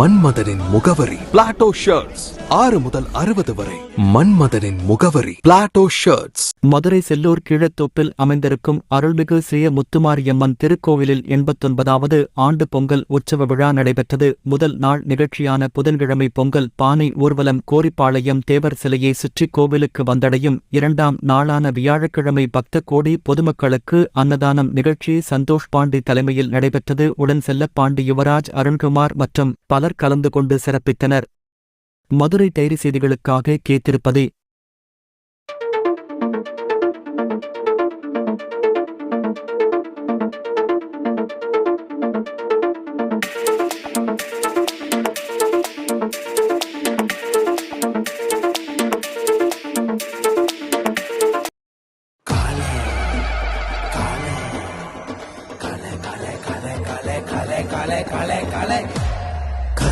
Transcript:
மன்மதனின் முகவரி. Plato shirts ஆறு முதல் அறுபது வரை. மன்மதனின் முகவரி. பிளாட்டோ ஷர்ட்ஸ் மதுரை செல்லூர் கீழத்தோப்பில் அமைந்திருக்கும் அருள்மிகு ஸ்ரீ முத்துமாரியம்மன் திருக்கோவிலில் எண்பத்தொன்பதாவது ஆண்டு பொங்கல் உற்சவ விழா நடைபெற்றது. முதல் நாள் நிகழ்ச்சியான புதன்கிழமை பொங்கல் பானை ஊர்வலம் கோரிப்பாளையம் தேவர் சிலையை சுற்றி கோவிலுக்கு வந்தடையும். இரண்டாம் நாளான வியாழக்கிழமை பக்த கோடி பொதுமக்களுக்கு அன்னதானம் நிகழ்ச்சி சந்தோஷ் பாண்டி தலைமையில் நடைபெற்றது. உடன் செல்ல பாண்டி யுவராஜ் அருண்குமார் மற்றும் பலர் கலந்து கொண்டு சிறப்பித்தனர். மதுரை டைரி செய்திகளுக்காக கேத்திருப்பதே